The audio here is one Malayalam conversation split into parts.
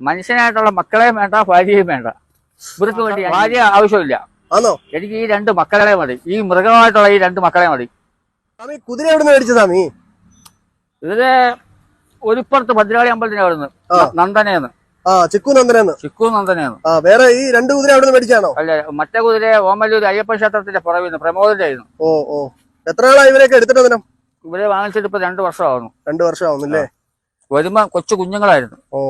മനുഷ്യനായിട്ടുള്ള മക്കളെയും വേണ്ട ഭാര്യയും വേണ്ട. ഇവർക്ക് വേണ്ടി ഭാര്യ ആവശ്യമില്ല. എനിക്ക് ഈ രണ്ട് മക്കളെ മതി. ഈ മൃഗമായിട്ടുള്ള ഈ രണ്ട് മക്കളെ മതി. സ്വാമി കുതിര എവിടെ നിന്ന് മേടിച്ചു സ്വാമി? ഇതിൽ ഒരുപ്പുറത്ത് ഭദ്രകാളി അമ്പലത്തിന് അവിടുന്ന് ആ. നന്ദനേന്ന്. ആ ചിക്കു നന്ദനെന്ന്. ചിക്കു നന്ദനേന്ന്. ആ വേറെ ഈ രണ്ട് കുതിര എവിടെ നിന്ന് മേടിച്ചാണോ? അല്ല മറ്റേ കുതിര ഓമല്ലൂർ അയ്യപ്പ ക്ഷേത്രത്തിന്റെ പുറവിന്ന് പ്രമോദിന്റെ ആയിരുന്നു ഓ ഓ. എത്ര ആളാ ഇവരൊക്കെ എടുത്തിട്ട് ഇവരെ വാങ്ങിച്ചിട്ട് ഇപ്പൊ രണ്ടു വർഷമാവുന്നു. രണ്ടു വർഷം ആവുന്നില്ലേ വരുമ്പോ കൊച്ചു കുഞ്ഞുങ്ങളായിരുന്നു. ഓ.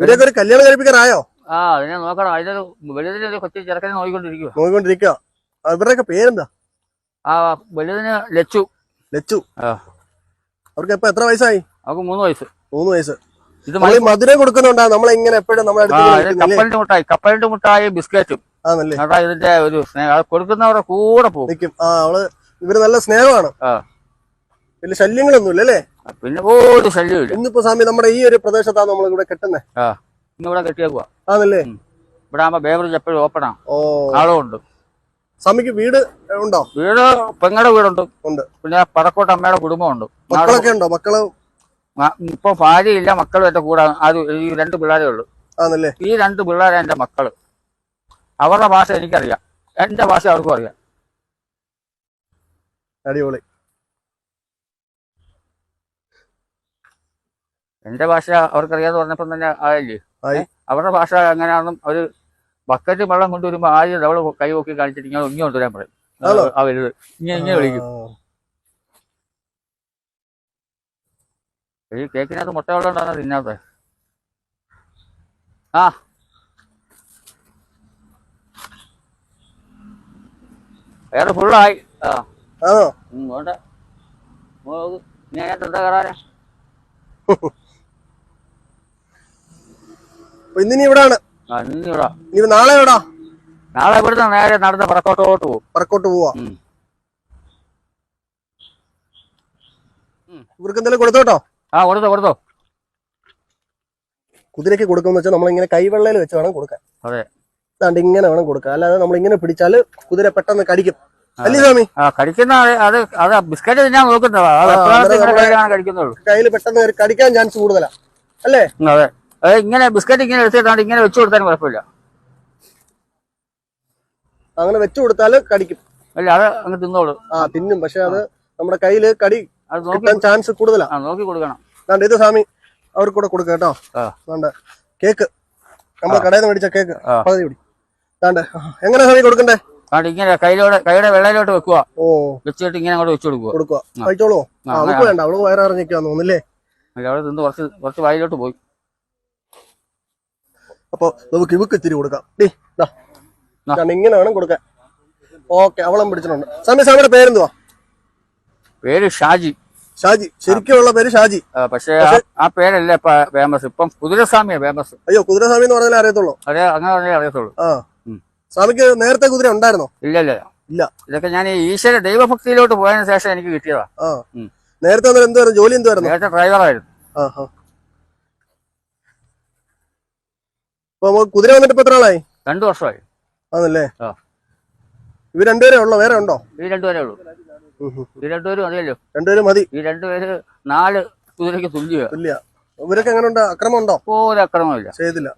ഇവരെയൊക്കെ ഒരു കല്യാണം കഴിപ്പിക്കാറായോ ആ അതിനെ നോക്കണം. അതിനൊരു വലുതിനൊരു കൊച്ചു ചെറുക്കനെ നോക്കിക്കൊണ്ടിരിക്കുക നോക്കിക്കൊണ്ടിരിക്കുക ഇവരുടെയൊക്കെ പേരെന്താ? ആ വലുതിന് ലച്ചു. ലച്ചു. അവർക്ക് ഇപ്പൊ എത്ര വയസ്സായി? അവർക്ക് മൂന്ന് വയസ്സ്. മൂന്ന് വയസ്സ്. ഇത് മധുരം കൊടുക്കുന്നുണ്ടാ നമ്മളെ ഇങ്ങനെ എപ്പോഴും ഇത് കപ്പലിന്റെ മുട്ടായി കപ്പലിന്റെ മുട്ടായി ബിസ്ക്കറ്റും. അതാ ഇതിന്റെ ഒരു സ്നേഹം. കൊടുക്കുന്നവരുടെ കൂടെ പോകും. അവൾ ഇവർ നല്ല സ്നേഹമാണ്. വലിയ ശല്യങ്ങളൊന്നുമില്ല അല്ലേ പിന്നെ ഒരു ശല്യമില്ല. ഇന്നിപ്പോ സ്വാമി നമ്മുടെ ഈ ഒരു പ്രദേശത്താണ് നമ്മൾ ഇവിടെ കെട്ടുന്നത് ആ ഇന്ന് ഇവിടെ കെട്ടിയേക്കുക ആണല്ലേ? ഇവിടെ ആകുമ്പോ ബേവറേജ് എപ്പോഴും ഓപ്പണാ ഓ. ആളും ഉണ്ട് സ്വാമിക്ക് വീട് ഉണ്ടോ? വീട് പെങ്ങളുടെ വീടുണ്ട്. ഉണ്ട്. പിന്നെ പടക്കോട്ട് അമ്മയുടെ കുടുംബമുണ്ട്. മക്കളൊക്കെ ഉണ്ടോ? മക്കൾ? ഇപ്പൊ ഭാര്യയില്ല മക്കളും എന്റെ കൂടെ അത് ഈ രണ്ട് പിള്ളേരേ ഉള്ളൂ. ആണല്ലേ? ഈ രണ്ട് പിള്ളേരെ എന്റെ മക്കൾ. അവരുടെ ഭാഷ എനിക്കറിയാം. എന്റെ ഭാഷ അവർക്കും അറിയാം. അടിപൊളി. എന്റെ ഭാഷ അവർക്കറിയാന്ന് പറഞ്ഞപ്പം തന്നെ ആയില്ലേ? ആയി. അവരുടെ ഭാഷ എങ്ങനെയാണെന്നും അവർ ബക്കറ്റ് വെള്ളം കൊണ്ടുവരുമ്പോ ആദ്യം അവൾ കൈ നോക്കി കാണിച്ചിട്ട് ഇങ്ങനെ ഇങ്ങനെ കൊണ്ടുവരാൻ പറയും. അവരുത് ഇങ്ങനെ ഇങ്ങനെ വിളിക്കും. ഈ കേക്കിനകത്ത് മുട്ട വെള്ളം ഉണ്ടാകുന്ന തിന്നാത്ത ആ. വേറെ ഫുള്ളായി ആ. വേണ്ട. ഞാൻ എന്താ കയറാനാ അപ്പൊ ഇന്നിനി ഇവിടാണ് ഇനി നാളെ എവിടാ? നാളെ ഇവിടുന്ന് നേരെ നടന്ന് പറക്കോട്ടോട്ട് പോകും പറക്കോട്ട് പോവാ. ഉം. ഇവർക്ക് എന്തെങ്കിലും കൊടുത്തോട്ടോ ആ കൊടുത്തോ കൊടുത്തോ. കുതിരയ്ക്ക് കൊടുക്കുമെന്ന് വെച്ചാൽ നമ്മളിങ്ങനെ കൈവെള്ളയിൽ വെച്ച് വേണം കൊടുക്കാൻ. അതെ. അതാണ്ട് ഇങ്ങനെ വേണം കൊടുക്കാൻ. അല്ലാതെ നമ്മൾ ഇങ്ങനെ പിടിച്ചാൽ കുതിര പെട്ടെന്ന് കടിക്കും. അല്ലേ സ്വാമി? അത് അത് ബിസ്ക്കറ്റ് തിന്നാൻ നോക്കുന്നതാ. കയ്യിൽ പെട്ടെന്ന് കടിക്കാൻ ചാൻസ് കൂടുതലാ. അല്ലേ? അതെ. അത് ഇങ്ങനെ ബിസ്ക്കറ്റ് ഇങ്ങനെ എടുത്തിട്ടാണ് ഇങ്ങനെ വെച്ചു കൊടുത്താലും കുഴപ്പമില്ല. അങ്ങനെ വെച്ചു കൊടുത്താൽ കടിക്കും. അല്ല അത് അങ്ങ് തിന്നോളൂ. ആ തിന്നും. പക്ഷെ അത് നമ്മുടെ കയ്യിൽ കടി അത് നോക്കി കിട്ടാൻ ചാൻസ് കൂടുതലാണ് ആ നോക്കി കൊടുക്കണം. അതാണ്ട് ഇത് സ്വാമി അവർക്ക് കൂടെ കൊടുക്കുക കേട്ടോ. ആ. കേക്ക്. നമ്മുടെ കടയിൽ നിന്ന് മേടിച്ച കേക്ക്. ആ. പകുതി എങ്ങനെ സ്വാമി കൊടുക്കണ്ടേ? അതുകൊണ്ട് ഇങ്ങനെ കയ്യിലോടെ കൈയുടെ വെള്ളയിലോട്ട് വെക്കുക. ഓ. വെച്ചിട്ട് ഇങ്ങനെ അങ്ങോട്ട് വെച്ചു കൊടുക്കുക. കൊടുക്കുക. കഴിച്ചോളൂ. ആ, ആ അവൾക്ക് വേണ്ട. അവൾക്ക് വയറിറങ്ങിക്കാന്ന് തോന്നുന്നില്ലേ അല്ല, അവിടെ നിന്ന് കുറച്ച് കുറച്ച് വായിലോട്ട് പോയി. അപ്പൊ നമുക്ക് ഇവക്ക് ഇത്തിരി കൊടുക്കാം. ഡേ ഞാൻ ഇങ്ങനെ വേണം കൊടുക്കാൻ. ഓക്കെ അവളം പിടിച്ചിട്ടുണ്ട്. സ്വാമി സ്വാമിയുടെ പേരെന്തുവാ? പേര് ഷാജി. ഷാജി. ശരിക്കുള്ള പേര് ഷാജി. പക്ഷേ ആ- പേരല്ലേ ഇപ്പൊ ഫേമസ് ഇപ്പം കുതിരസ്വാമിയാ ഫേമസ് അയ്യോ കുതിരസ്വാമി എന്ന് പറഞ്ഞാലേ അറിയത്തുള്ളൂ. അതെ അങ്ങനെ പറഞ്ഞാൽ അറിയത്തുള്ളൂ. ആ. സ്വാമിക്ക് നേരത്തെ കുതിര ഉണ്ടായിരുന്നോ? ഇല്ല ഇല്ല ഇല്ല. ഇതൊക്കെ ഞാൻ ഈശ്വര ദൈവഭക്തിയിലോട്ട് പോയതിനു ശേഷം എനിക്ക് കിട്ടിയതാ. നേരത്തെ എന്തുവായിരുന്നു? ജോലി എന്തുവായിരുന്നു? നേരത്തെ ഡ്രൈവറായിരുന്നു ആ ആ അപ്പൊ നമുക്ക് കുതിര വന്നിട്ട് ഇപ്പൊ എത്ര ആളായി? രണ്ടു വർഷമായി. ആണല്ലേ. ഇവർ രണ്ടുപേരെ ഉള്ളോ? വേറെ ഉണ്ടോ? ഈ രണ്ടുപേരേ ഉള്ളൂ. ഈ രണ്ടുപേരും മതിയല്ലോ രണ്ടുപേരും മതി. ഈ രണ്ടുപേര് നാല് കുതിരയ്ക്ക് തുല്യ. ഇല്ല ഇവരൊക്കെ എങ്ങനെ ഉണ്ട് അക്രമം ഉണ്ടോ? ഒരു അക്രമമില്ല ചെയ്തില്ല.